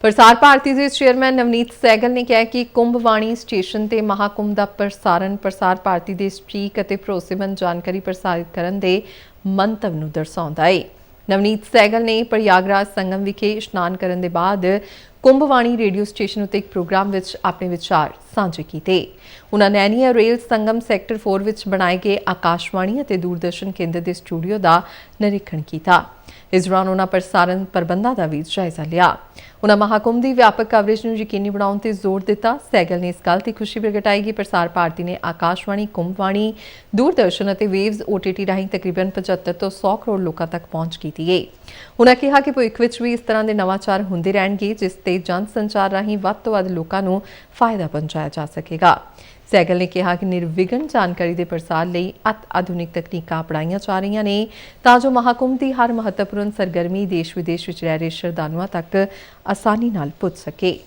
ਪ੍ਰਸਾਰ ਭਾਰਤੀ ਦੇ ਚੇਅਰਮੈਨ ਨਵਨੀਤ ਸੈਗਲ ਨੇ ਕਿਹਾ ਕਿ ਕੁੰਭਵਾਣੀ ਸਟੇਸ਼ਨ ਤੇ ਮਹਾਕੁੰਭ ਦਾ ਪ੍ਰਸਾਰਣ ਪ੍ਰਸਾਰ ਭਾਰਤੀ ਦੇ ਸਟ੍ਰੀਕ ਅਤੇ ਭਰੋਸੇਮੰਦ ਜਾਣਕਾਰੀ ਪ੍ਰਸਾਰਿਤ ਕਰਨ ਦੇ ਮੰਤਵ ਨੂੰ ਦਰਸਾਉਂਦਾ ਹੈ ਨਵਨੀਤ ਸੈਗਲ ਨੇ ਪ੍ਰਯਾਗਰਾਜ ਸੰਗਮ ਵਿਖੇ ਇਸ਼ਨਾਨ ਕਰਨ ਦੇ ਬਾਅਦ ਕੁੰਭਵਾਣੀ ਰੇਡੀਓ ਸਟੇਸ਼ਨ ਉਤੇ ਇੱਕ ਪ੍ਰੋਗਰਾਮ ਵਿੱਚ ਆਪਣੇ ਵਿਚਾਰ ਸਾਂਝੇ ਕੀਤੇ। ਉਹਨਾਂ ਨੈਨੀਆ ਰੇਲ ਸੰਗਮ ਸੈਕਟਰ 4 ਵਿੱਚ ਬਣਾਏ ਗਏ ਆਕਾਸ਼ਵਾਣੀ ਅਤੇ ਦੂਰਦਰਸ਼ਨ ਕੇਂਦਰ ਦੇ ਸਟੂਡੀਓ ਦਾ ਨਿਰੀਖਣ ਕੀਤਾ। ਇਸ ਦੌਰਾਨ ਉਹਨਾਂ ਪ੍ਰਸਾਰਣ ਪ੍ਰਬੰਧਾਂ ਦਾ ਵੀ ਜਾਇਜ਼ਾ ਲਿਆ। ਉਹਨਾਂ ਮਹਾਕੁੰਭ ਦੀ ਵਿਆਪਕ ਕਵਰੇਜ ਨੂੰ ਯਕੀਨੀ ਬਣਾਉਣ ਤੇ ਜ਼ੋਰ ਦਿੱਤਾ। ਸੈਗਲ ਨੇ ਇਸ ਗੱਲ ਤੇ ਖੁਸ਼ੀ ਪ੍ਰਗਟਾਈ ਕਿ ਪ੍ਰਸਾਰ ਭਾਰਤੀ ਨੇ ਆਕਾਸ਼ਵਾਣੀ, ਕੁੰਭਵਾਣੀ, ਦੂਰਦਰਸ਼ਨ ਅਤੇ ਵੇਵਜ਼ OTT ਰਾਹੀਂ ਤਕਰੀਬਨ 75 ਤੋਂ 100 ਕਰੋੜ ਲੋਕਾਂ ਤੱਕ ਪਹੁੰਚ ਕੀਤੀ ਹੈ ਉਹਨਾਂ ਕਿਹਾ ਕਿ ਭਵਿੱਖ ਵਿੱਚ ਵੀ ਇਸ ਤਰ੍ਹਾਂ ਦੇ ਨਵਾਚਾਰ ਹੁੰਦੇ ਰਹਿਣਗੇ, ਜਿਸ ਤੇ ਜਨ ਸੰਚਾਰ ਰਾਹੀਂ ਵੱਧ ਤੋਂ ਵੱਧ ਲੋਕਾਂ ਨੂੰ ਫਾਇਦਾ ਪਹੁੰਚਾਇਆ ਜਾ ਸਕੇਗਾ। ਸੈਗਲ ਨੇ ਕਿਹਾ ਕਿ ਨਿਰਵਿਘਨ ਜਾਣਕਾਰੀ ਦੇ ਪ੍ਰਸਾਰ ਲਈ ਅਤ ਆਧੁਨਿਕ ਤਕਨੀਕਾਂ ਅਪਣਾਈਆਂ ਜਾ ਰਹੀਆਂ ਨੇ, ਤਾਂ ਜੋ ਮਹਾਕੁੰਭ ਦੀ ਹਰ ਮਹੱਤਵਪੂਰਨ ਸਰਗਰਮੀ ਦੇਸ਼ ਵਿਦੇਸ਼ ਵਿੱਚ ਰਹਿ ਰਹੇ ਸ਼ਰਧਾਲੂਆਂ ਤੱਕ ਆਸਾਨੀ ਨਾਲ ਪੁੱਜ ਸਕੇ।